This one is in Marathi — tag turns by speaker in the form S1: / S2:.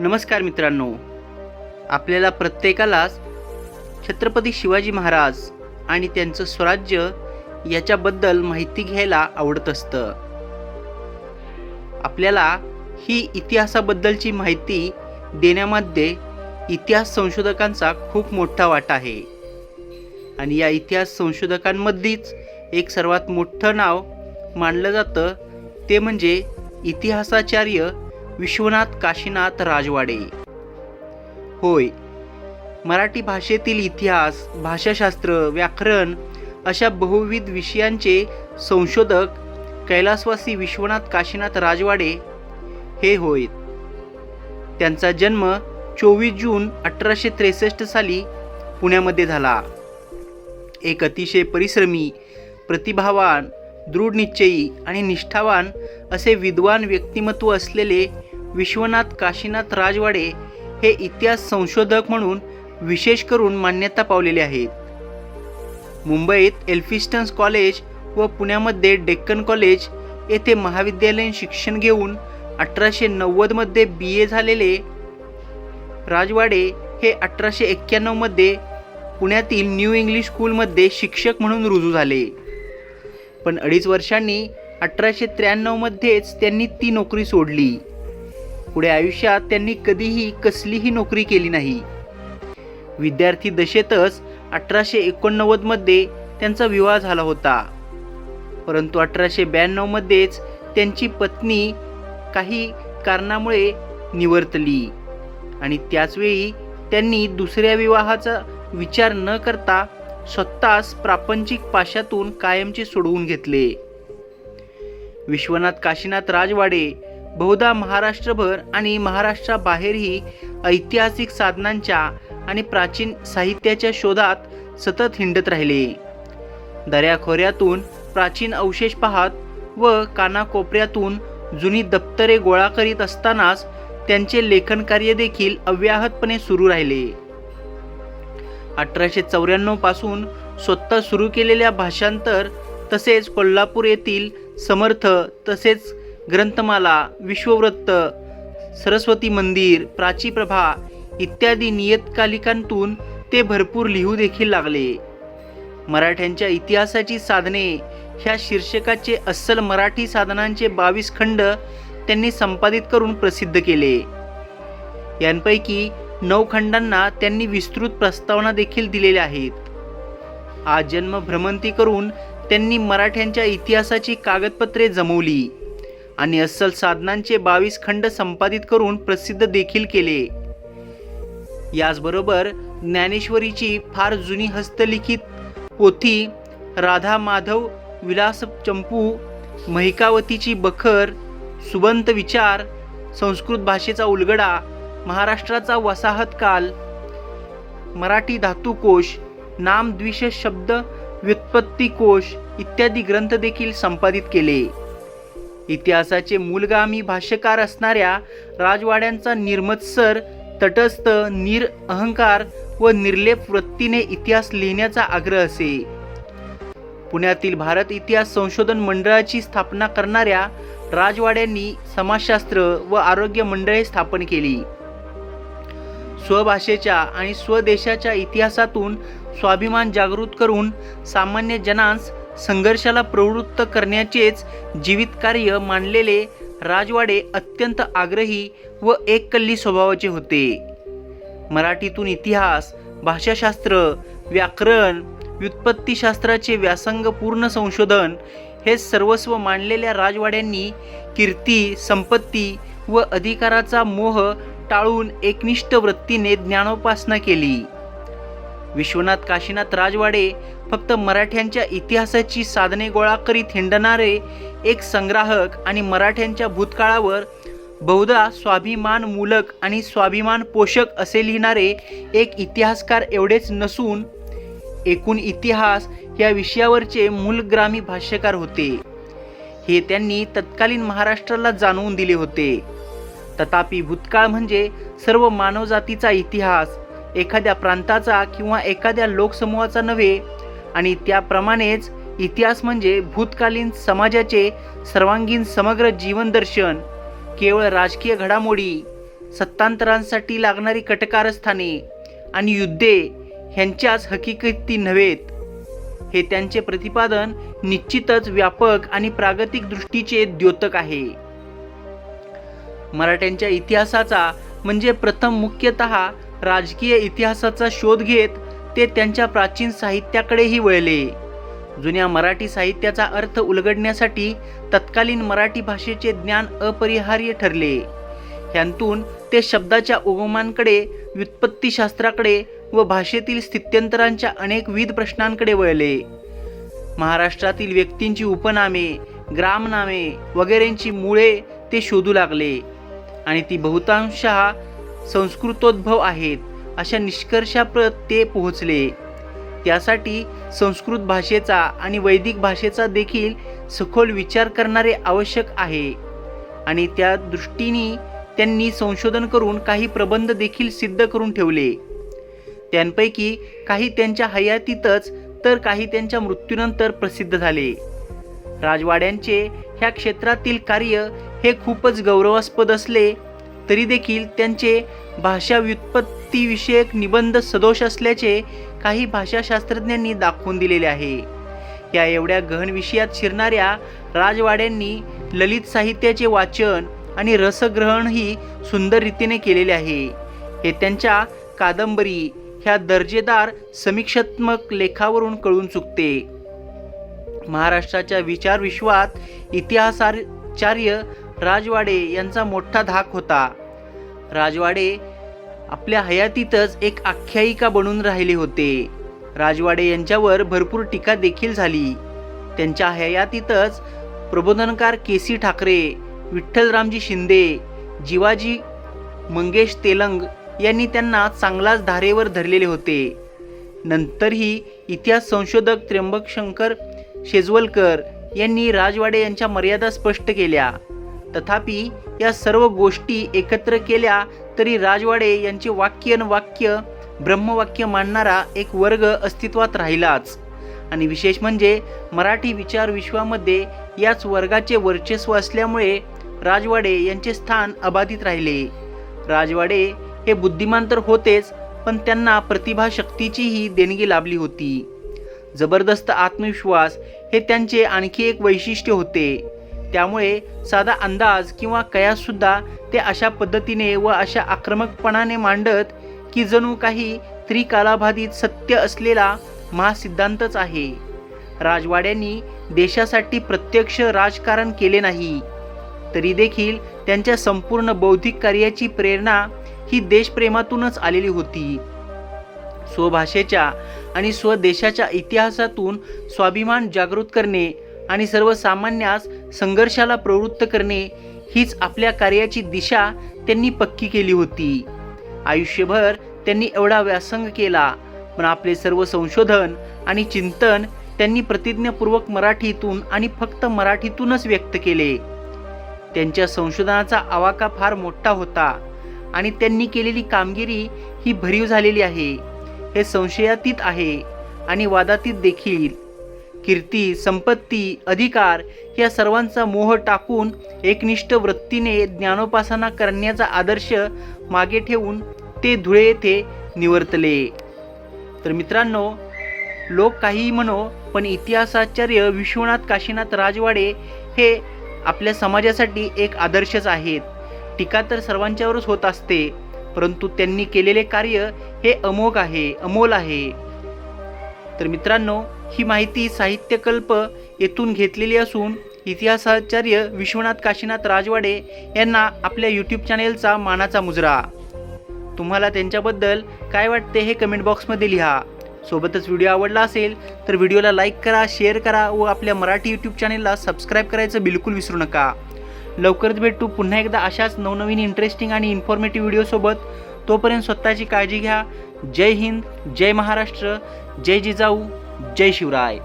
S1: नमस्कार मित्रांनो. आपल्याला प्रत्येकालाच छत्रपती शिवाजी महाराज आणि त्यांचं स्वराज्य याच्याबद्दल माहिती घ्यायला आवडत असतं. आपल्याला ही इतिहासाबद्दलची माहिती देण्यामध्ये इतिहास संशोधकांचा खूप मोठा वाटा आहे. आणि या इतिहास संशोधकांमध्येच एक सर्वात मोठं नाव मानलं जातं ते म्हणजे इतिहासाचार्य विश्वनाथ काशीनाथ राजवाडे. होय मराठी भाषेतील इतिहास भाषाशास्त्र व्याकरण अशा बहुविध विषयांचे संशोधक कैलासवासी विश्वनाथ काशीनाथ राजवाडे हे होय त्यांचा जन्म चोवीस जून अठराशे त्रेसष्ट साली पुण्यामध्ये झाला. एक अतिशय परिश्रमी प्रतिभावान दृढनिश्चयी आणि निष्ठावान असे विद्वान व्यक्तिमत्व असलेले विश्वनाथ काशीनाथ राजवाडे हे इतिहास संशोधक म्हणून विशेष करून मान्यता पावलेले आहेत. मुंबईत एल्फिस्टन्स कॉलेज व पुण्यामध्ये डेक्कन कॉलेज येथे महाविद्यालयीन शिक्षण घेऊन अठराशे नव्वदमध्ये बी ए झालेले राजवाडे हे अठराशे एक्क्याण्णवमध्ये पुण्यातील न्यू इंग्लिश स्कूलमध्ये शिक्षक म्हणून रुजू झाले. पण अडीच वर्षांनी अठराशे त्र्याण्णवमध्येच त्यांनी ती नोकरी सोडली. पुढे आयुष्यात त्यांनी कधीही कसलीही नोकरी केली नाही. विद्यार्थी दशेतच अठराशे एकोणनव्वदमध्ये त्यांचा विवाह झाला होता. परंतु अठराशे ब्याण्णवमध्येच त्यांची पत्नी काही कारणामुळे निवर्तली आणि त्याचवेळी त्यांनी दुसऱ्या विवाहाचा विचार न करता स्वतःच प्रापंचिक पाशातून कायमचे सोडवून घेतले. विश्वनाथ काशीनाथ राजवाडे बहुधा महाराष्ट्रभर आणि महाराष्ट्राबाहेरही ऐतिहासिक साधनांच्या आणि प्राचीन साहित्याच्या शोधात सतत हिंडत राहिले. दऱ्याखोऱ्यातून प्राचीन अवशेष पाहत व कानाकोपऱ्यातून जुनी दप्तरे गोळा करीत असतानाच त्यांचे लेखनकार्य देखील अव्याहतपणे सुरू राहिले. अठराशे चौऱ्याण्णवपासून स्वतः सुरू केलेल्या भाषांतर तसेच कोल्हापूर येथील समर्थ तसेच ग्रंथमाला विश्ववृत्त सरस्वती मंदिर प्राचीप्रभा इत्यादी नियतकालिकांतून ते भरपूर लिहू देखील लागले. मराठ्यांच्या इतिहासाची साधने ह्या शीर्षकाचे अस्सल मराठी साधनांचे बावीस खंड त्यांनी संपादित करून प्रसिद्ध केले. यांपैकी नऊ खंडांना त्यांनी विस्तृत प्रस्तावना देखील दिलेल्या आहेत. आज भ्रमंती करून त्यांनी मराठ्यांच्या इतिहासाची कागदपत्रे जमवली. आणि अस्सल साधनांचे बावीस खंड संपादित करून प्रसिद्ध देखील केले. याचबरोबर ज्ञानेश्वरीची फार जुनी हस्तलिखित पोथी राधा माधव विलास चंपू महिकावतीची बखर सुबंत विचार संस्कृत भाषेचा उलगडा महाराष्ट्राचा वसाहतकाल मराठी धातुकोश नामद्विष शब्द व्युत्पत्तीकोश इत्यादी ग्रंथ देखील संपादित केले. इतिहासाचे मूलगामी भाष्यकार असणाऱ्या राजवाड्यांचा निर्मत्सर तटस्थ निर अहंकार व निर्लेप वृत्तीने इतिहास लिहिण्याचा आग्रह असे. पुण्यातील भारत इतिहास संशोधन मंडळाची स्थापना करणाऱ्या राजवाड्यांनी समाजशास्त्र व आरोग्य मंडळे स्थापन केली. स्वभाषेच्या आणि स्वदेशाच्या इतिहासातून स्वाभिमान जागृत करून सामान्य जनांस संघर्षाला प्रवृत्त करण्याचेच जीवित कार्य मानलेले राजवाडे अत्यंत आग्रही व एककल्ली स्वभावाचे होते. मराठीतून इतिहास भाषाशास्त्र व्याकरण व्युत्पत्तीशास्त्राचे व्यासंगपूर्ण संशोधन हे सर्वस्व मानलेल्या राजवाड्यांनी कीर्ती संपत्ती व अधिकाराचा मोह टाळून एकनिष्ठ वृत्तीने ज्ञानोपासना केली. विश्वनाथ काशीनाथ राजवाडे फक्त मराठ्यांच्या इतिहासाची साधने गोळा करीत हिंडणारे एक संग्राहक आणि मराठ्यांच्या भूतकाळावर बहुधा स्वाभिमानमूलक आणि स्वाभिमान पोषक असे लिहिणारे एक इतिहासकार एवढेच नसून एकूण इतिहास या विषयावरचे मूलग्रामी भाष्यकार होते. हे त्यांनी तत्कालीन महाराष्ट्राला जाणवून दिले होते. तथापि भूतकाळ म्हणजे सर्व मानवजातीचा इतिहास एखाद्या प्रांताचा किंवा एखाद्या लोकसमूहाचा नव्हे. आणि त्याप्रमाणेच इतिहास म्हणजे भूतकालीन समाजाचे सर्वांगीण समग्र जीवनदर्शन केवळ राजकीय घडामोडी सत्तांतरांसाठी लागणारी कटकारस्थाने आणि युद्धे ह्यांच्याच हकीकती नव्हेत. हे त्यांचे प्रतिपादन निश्चितच व्यापक आणि प्रागतिक दृष्टीचे द्योतक आहे. मराठ्यांच्या इतिहासाचा म्हणजे प्रथम मुख्यतः राजकीय इतिहासाचा शोध घेत ते त्यांच्या प्राचीन साहित्याकडेही वळले. जुन्या मराठी साहित्याचा अर्थ उलगडण्यासाठी तत्कालीन मराठी भाषेचे ज्ञान अपरिहार्य ठरले. ह्यांतून ते शब्दाच्या उगमांकडे व्युत्पत्तीशास्त्राकडे व भाषेतील स्थित्यंतरांच्या अनेकविध प्रश्नांकडे वळले. महाराष्ट्रातील व्यक्तींची उपनामे ग्रामनामे वगैरेंची मुळे ते शोधू लागले आणि ती बहुतांशः संस्कृतोद्भव आहेत अशा निष्कर्षाप्रत ते पोहोचले. त्यासाठी संस्कृत भाषेचा आणि वैदिक भाषेचा देखील सखोल विचार करणारे आवश्यक आहे. आणि त्या दृष्टीने त्यांनी संशोधन करून काही प्रबंध देखील सिद्ध करून ठेवले. त्यांपैकी काही त्यांच्या हयातीतच तर काही त्यांच्या मृत्यूनंतर प्रसिद्ध झाले. राजवाड्यांचे ह्या क्षेत्रातील कार्य हे खूपच गौरवास्पद असले तरी देखील त्यांचे भाषा व्युत्पत्तीविषयक निबंध सदोष असल्याचे काही भाषाशास्त्रज्ञांनी दाखवून दिलेले आहे. या एवढ्या गहन विषयात शिरणाऱ्या राजवाड्यांनी ललित साहित्याचे वाचन आणि रसग्रहणही सुंदर रीतीने केलेले आहे. हे त्यांच्या कादंबरी ह्या दर्जेदार समीक्षात्मक लेखावरून कळून चुकते. महाराष्ट्राच्या विचार विश्वात इतिहासाचार्य राजवाडे यांचा मोठा धाक होता. राजवाडे आपल्या हयातीतच एक आख्यायिका बनून राहिले होते. राजवाडे यांच्यावर भरपूर टीका देखील झाली. त्यांच्या हयातीतच प्रबोधनकार के सी ठाकरे विठ्ठलरामजी शिंदे जिवाजी मंगेश तेलंग यांनी त्यांना चांगलाच धारेवर धरलेले होते. नंतरही इतिहास संशोधक त्र्यंबक शंकर शेजवलकर यांनी राजवाडे यांच्या मर्यादा स्पष्ट केल्या. तथापि या सर्व गोष्टी एकत्र केल्या तरी राजवाडे यांचे वाक्य वाक्य ब्रह्मवाक्य मांडणारा एक वर्ग अस्तित्वात राहिलाच. आणि विशेष म्हणजे मराठी विचार विश्वामध्ये याच वर्गाचे वर्चस्व असल्यामुळे राजवाडे यांचे स्थान अबाधित राहिले. राजवाडे हे बुद्धिमान तर होतेच पण त्यांना प्रतिभाशक्तीचीही देणगी लाभली होती. जबरदस्त आत्मविश्वास हे त्यांचे आणखी एक वैशिष्ट्य होते. त्यामुळे साधा अंदाज किंवा कयासुद्धा ते अशा पद्धतीने व अशा आक्रमकपणाने मांडत की जणू काही त्रिकालाबाधित सत्य असलेला महासिद्धांतच आहे. राजवाड्यांनी देशासाठी प्रत्यक्ष राजकारण केले नाही. तरी देखील त्यांच्या संपूर्ण बौद्धिक कार्याची प्रेरणा ही देशप्रेमातूनच आलेली होती. स्वभाषेच्या आणि स्वदेशाच्या इतिहासातून स्वाभिमान जागृत करणे आणि सर्वसामान्यास संघर्षाला प्रवृत्त करणे हीच आपल्या कार्याची दिशा त्यांनी पक्की केली होती. आयुष्यभर त्यांनी एवढा व्यासंग केला पण आपले सर्व संशोधन आणि चिंतन त्यांनी प्रतिज्ञापूर्वक मराठीतून आणि फक्त मराठीतूनच व्यक्त केले. त्यांच्या संशोधनाचा आवाका फार मोठा होता आणि त्यांनी केलेली कामगिरी ही भरीव झालेली आहे. हे संशयातीत आहे आणि वादातीत देखील. कीर्ती संपत्ती अधिकार या सर्वांचा मोह टाकून एकनिष्ठ वृत्तीने ज्ञानोपासना करण्याचा आदर्श मागे ठेवून ते धुळे येथे निवर्तले. तर मित्रांनो लोक काहीही म्हणो पण इतिहासाचार्य विश्वनाथ काशीनाथ राजवाडे हे आपल्या समाजासाठी एक आदर्शच आहेत. टीका तर सर्वांच्यावरच होत असते परंतु त्यांनी केलेले कार्य हे अमोघ आहे अमोल आहे. तर मित्रांनो ही माहिती साहित्यकल्प येथून घेतलेली असून इतिहासाचार्य विश्वनाथ काशीनाथ राजवाडे यांना आपल्या यूट्यूब चॅनेलचा मानाचा मुजरा. तुम्हाला त्यांच्याबद्दल काय वाटते हे कमेंट बॉक्समध्ये लिहा. सोबतच व्हिडिओ आवडला असेल तर व्हिडिओला लाईक करा शेअर करा व आपल्या मराठी यूट्यूब चॅनेलला सबस्क्राईब करायचं बिलकुल विसरू नका. लवकरच भेटू पुन्हा एकदा अशाच नवनवीन इंटरेस्टिंग आणि इन्फॉर्मेटिव्ह व्हिडिओसोबत तोपर्यंत स्वतःची काळजी घ्या. जय हिंद जय महाराष्ट्र जय जिजाऊ. जय शिवराय